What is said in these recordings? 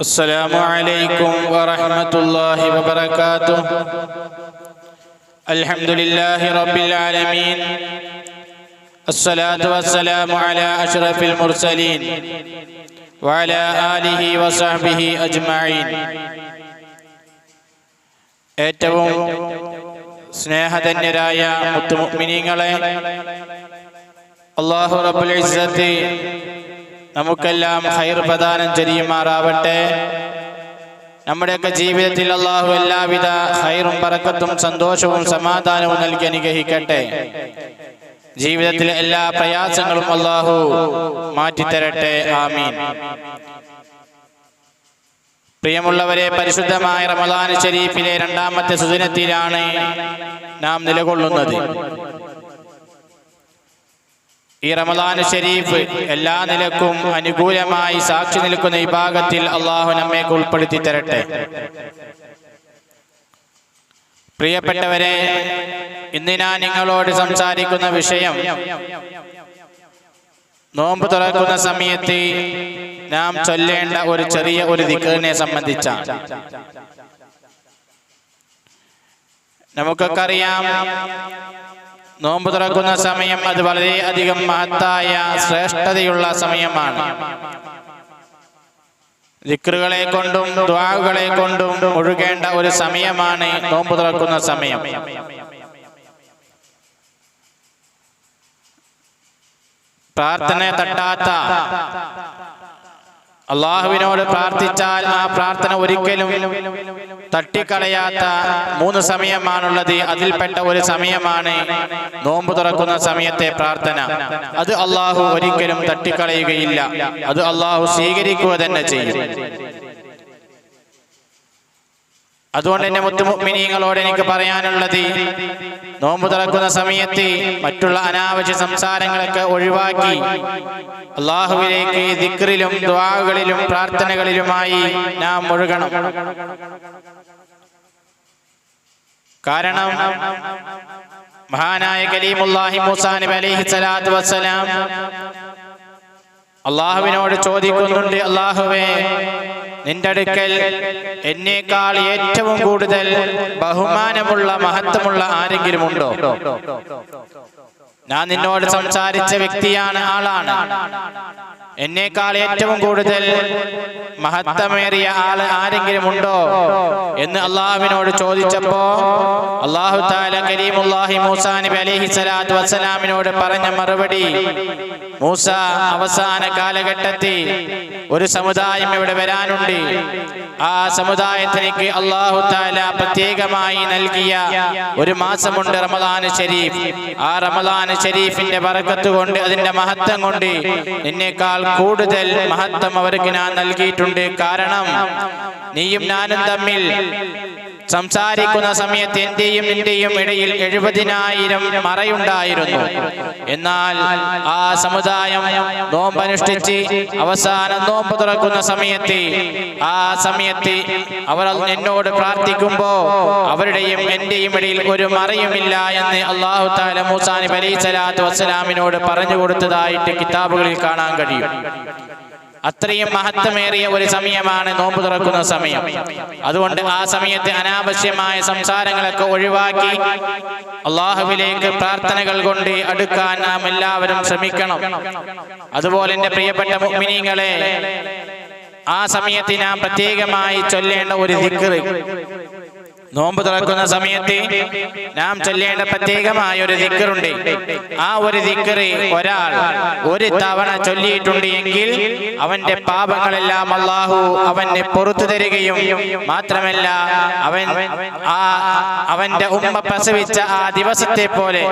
السلام عليكم ورحمة الله وبركاته الحمد لله رب العالمين الصلاة والسلام على أشرف المرسلين وعلى آله وصحبه أجمعين ഏറ്റവും സ്നേഹധന്യരായ മുത്തുമുഗ്മിനീങ്ങളെ അള്ളാഹു റബ്ബുൽ ഇസ്സത്ത് നമുക്കെല്ലാം ഹൈർ പ്രദാനം ചെയ്യുമാറാവട്ടെ. നമ്മുടെയൊക്കെ ജീവിതത്തിൽ അള്ളാഹു എല്ലാവിധ ഹൈറും പറക്കത്തും സന്തോഷവും സമാധാനവും നൽകി അനുഗ്രഹിക്കട്ടെ. ജീവിതത്തിലെ എല്ലാ പ്രയാസങ്ങളും അള്ളാഹു മാറ്റിത്തരട്ടെ. ആമീൻ. പ്രിയമുള്ളവരെ പരിശുദ്ധമായ റമദാൻ ശരീഫിലെ രണ്ടാമത്തെ സുദിനത്തിലാണ് നാം നിലകൊള്ളുന്നത്. ഈ റമദാൻ ഷരീഫ് എല്ലാ നിലക്കും അനുകൂലമായി സാക്ഷി നിൽക്കുന്ന വിഭാഗത്തിൽ ഭാഗത്തിൽ അള്ളാഹു നമ്മെ ഉൾപ്പെടുത്തി തരട്ടെ. പ്രിയപ്പെട്ടവരെ ഇന്ന് ഞാൻ നിങ്ങളോട് സംസാരിക്കുന്ന വിഷയം നോമ്പ് തുറക്കുന്ന സമയത്ത് നാം ചൊല്ലേണ്ട ഒരു ചെറിയ ഒരു ദിക്കറിനെ സംബന്ധിച്ചാണ്. നമുക്കൊക്കെ അറിയാം നോമ്പ് തുറക്കുന്ന സമയം അത് വളരെ അധികം മഹത്തായ ശ്രേഷ്ഠതയുള്ള സമയമാണ്. ദിക്റുകളെ കൊണ്ടും ദ്വാകളെ കൊണ്ടും ഒഴുകേണ്ട ഒരു സമയമാണ് നോമ്പ് തുറക്കുന്ന സമയം. പ്രാർത്ഥന തട്ടാത്ത അള്ളാഹുവിനോട് പ്രാർത്ഥിച്ചാൽ ആ പ്രാർത്ഥന ഒരിക്കലും തട്ടിക്കളയാത്ത മൂന്ന് സമയമാണുള്ളത്. അതിൽപ്പെട്ട ഒരു സമയമാണ് നോമ്പ് തുറക്കുന്ന സമയത്തെ പ്രാർത്ഥന. അത് അള്ളാഹു ഒരിക്കലും തട്ടിക്കളയുകയില്ല. അത് അള്ളാഹു സ്വീകരിക്കുക തന്നെ ചെയ്യും. അതുകൊണ്ട് എന്റെ മുത്തുമിനിങ്ങളോട് എനിക്ക് പറയാനുള്ളത് നോമ്പ് തുറക്കുന്ന സമയത്ത് മറ്റുള്ള അനാവശ്യ സംസാരങ്ങളൊക്കെ ഒഴിവാക്കി അള്ളാഹുവിലേക്ക് ദിക്റിലും ദ്വാകളിലും പ്രാർത്ഥനകളിലുമായി നാം മുഴുകണം കാരണം മഹാനായ കലീമുല്ലാഹി മൂസാ നബി അലൈഹി സ്വലാത്തു വസ്സലാം അള്ളാഹുവിനോട് ചോദിക്കുന്നുണ്ട് അള്ളാഹുവേ നിന്റെ അടുക്കൽ എന്നേക്കാൾ ഏറ്റവും കൂടുതൽ ബഹുമാനമുള്ള മഹത്വമുള്ള ആരെങ്കിലും ഉണ്ടോ ഞാൻ നിന്നോട് സംസാരിച്ച വ്യക്തിയാണ് ആളാണ്. എന്നേക്കാൾ ഏറ്റവും കൂടുതൽ മഹത്തമേറിയ ആൾ ആരെങ്കിലും ഉണ്ടോ എന്ന് അള്ളാഹുവിനോട് ചോദിച്ചപ്പോ അള്ളാഹു താല കരീമുല്ലാഹി വസ്സലാമിനോട് പറഞ്ഞ മറുപടി മൂസ അവസാന കാലഘട്ടത്തിൽ ഒരു സമുദായം ഇവിടെ വരാനുണ്ട്. ആ സമുദായത്തിലേക്ക് അള്ളാഹു താല പ്രത്യേകമായി നൽകിയ ഒരു മാസമുണ്ട് റമദാൻ ഷരീഫ് ആ റമദാൻ ഷരീഫിന്റെ വറക്കത്തുകൊണ്ട് അതിന്റെ മഹത്വം കൊണ്ട് എന്നേക്കാൾ കൂടുതൽ മഹത്വം അവർക്ക് ഞാൻ നൽകിയിട്ടുണ്ട്. കാരണം നീയും ഞാനും തമ്മിൽ സംസാരിക്കുന്ന സമയത്ത് എന്റെയും നിന്റെയും ഇടയിൽ എഴുപതിനായിരം മറയുണ്ടായിരുന്നു. എന്നാൽ ആ സമുദായം നോമ്പനുഷ്ഠിച്ച് അവസാനം നോമ്പ് തുറക്കുന്ന സമയത്ത് ആ സമയത്ത് അവർ എന്നോട് പ്രാർത്ഥിക്കുമ്പോ അവരുടെയും എന്റെയും ഇടയിൽ ഒരു മറയുമില്ല എന്ന് അള്ളാഹു താല മൂസാനി അലൈഹി സ്വലാത്തു വസ്സലാമിനോട് പറഞ്ഞു കൊടുത്തതായിട്ട് കിതാബുകളിൽ കാണാൻ കഴിയും. അത്രയും മഹത്വമേറിയ ഒരു സമയമാണ് നോമ്പ് തുറക്കുന്ന സമയം. അതുകൊണ്ട് ആ സമയത്ത് അനാവശ്യമായ സംസാരങ്ങളൊക്കെ ഒഴിവാക്കി അള്ളാഹുവിലേക്ക് പ്രാർത്ഥനകൾ കൊണ്ട് അടുക്കാൻ നാം എല്ലാവരും ശ്രമിക്കണം. അതുപോലെ എന്റെ പ്രിയപ്പെട്ട മുഗ്മിനികളെ ആ സമയത്ത് നാം പ്രത്യേകമായി ചൊല്ലേണ്ട ഒരു ദിക്കറ് നോമ്പ് തുറക്കുന്ന സമയത്ത് നാം ചൊല്ലേണ്ട പ്രത്യേകമായ ഒരു ദിക്കറുണ്ട്. ആ ഒരു ദിക്കറ് ഒരാൾ ഒരു തവണ ചൊല്ലിയിട്ടുണ്ട് എങ്കിൽ അവന്റെ പാപങ്ങളെല്ലാം അള്ളാഹു അവനെ പുറത്തു തരികയും മാത്രമല്ല അവൻ ആ അവന്റെ ഉമ്മ പ്രസവിച്ച ആ ദിവസത്തെ പോലെ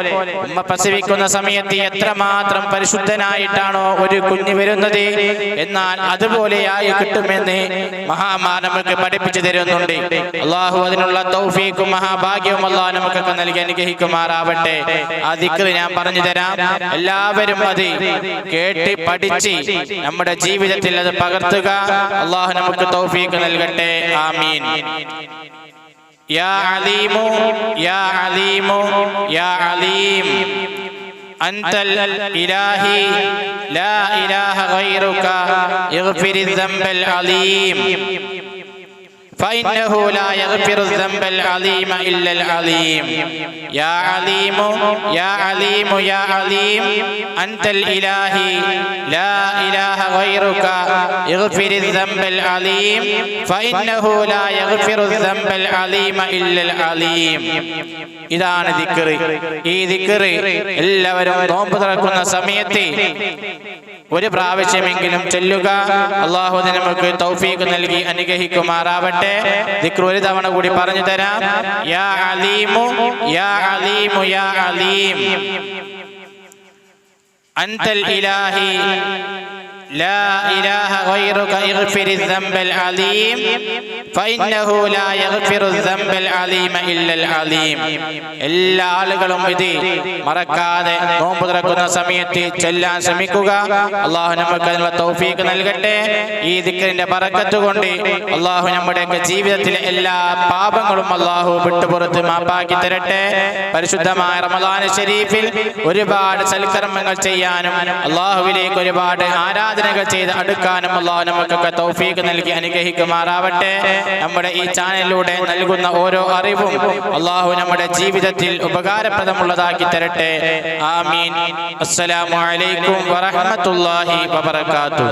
ഉമ്മ പ്രസവിക്കുന്ന സമയത്ത് എത്രമാത്രം പരിശുദ്ധനായിട്ടാണോ ഒരു കുഞ്ഞ് വരുന്നത്. എന്നാൽ അതുപോലെയായി കിട്ടുമെന്ന് മഹാമാനമൊക്കെ നമുക്ക് പഠിപ്പിച്ചു തരുന്നുണ്ട്. അള്ളാഹു അതിനുള്ള തൗഫീഖും മഹാഭാഗ്യവും അള്ളാഹു നമുക്കൊക്കെ നൽകി അനുഗ്രഹിക്കുമാറാവട്ടെ ആ ദിക്റ് ഞാൻ പറഞ്ഞു തരാം എല്ലാവരും അത് കേട്ട് പഠിച്ച് നമ്മുടെ ജീവിതത്തിൽ അത് പകർത്തുക അള്ളാഹു നമുക്ക് തൗഫീഖ് നൽകട്ടെ ആമീൻ യാ അലീമു യാ അലീമു യാ അലീം أنت الإلهي لا إله غيرك اغفر الذنب العظيم فإنه لا يغفر الذنب العظيم إلا العظيم يا عليم يا عليم يا عليم أنت الإلهي لا إله غيرك اغفر الذنب العظيم فإنه لا يغفر الذنب العظيم إلا العظيم ഇതാണ് ദിക്കറ് ഈ ദിക്കറ് എല്ലാവരും നോമ്പ് തുറക്കുന്ന സമയത്ത് ഒരു പ്രാവശ്യമെങ്കിലും ചൊല്ലുക. അള്ളാഹു നമുക്ക് തൗഫീഖ് നൽകി അനുഗ്രഹിക്കുമാറാവട്ടെ. ദിക്ർ ഒരു തവണ കൂടി പറഞ്ഞു തരാം. യാ അലീമു യാ അലീമു യാ അലീം. ഇലാഹി. لا إله غيرك اغفر الذنب العظيم فإنه لا يغفر الذنب العظيم إلا العظيم എല്ലാ ആളുകളും ഇത് മറക്കാതെ നോമ്പ് തുറക്കുന്ന സമയത്ത് ചൊല്ലാൻ ശ്രമിക്കുക അള്ളാഹു നമുക്ക് അതിനുള്ള തൗഫീക്ക് നൽകട്ടെ ഈ ദിക്കറിന്റെ പറക്കത്ത് കൊണ്ട് അള്ളാഹു നമ്മുടെയൊക്കെ ജീവിതത്തിലെ എല്ലാ പാപങ്ങളും അള്ളാഹു വിട്ടുപുറത്ത് മാപ്പാക്കി തരട്ടെ പരിശുദ്ധമായ റമദാന ഷരീഫിൽ ഒരുപാട് സൽക്കർമ്മങ്ങൾ ചെയ്യാനും അള്ളാഹുവിലേക്ക് ഒരുപാട് ആരാധനകൾ ചെയ്ത് അടുക്കാനും അള്ളാഹു നമുക്കൊക്കെ തൗഫീഖ് നൽകി അനുഗ്രഹിക്കുമാറാവട്ടെ. നമ്മുടെ ഈ ചാനലിലൂടെ നൽകുന്ന ഓരോ അറിവും അള്ളാഹു നമ്മുടെ ജീവിതത്തിൽ ഉപകാരപ്രദമുള്ളതാക്കി തരട്ടെ. ആമീൻ. അസ്സലാമു അലൈക്കും വറഹ്മത്തുള്ളാഹി വബറകാതുഹു.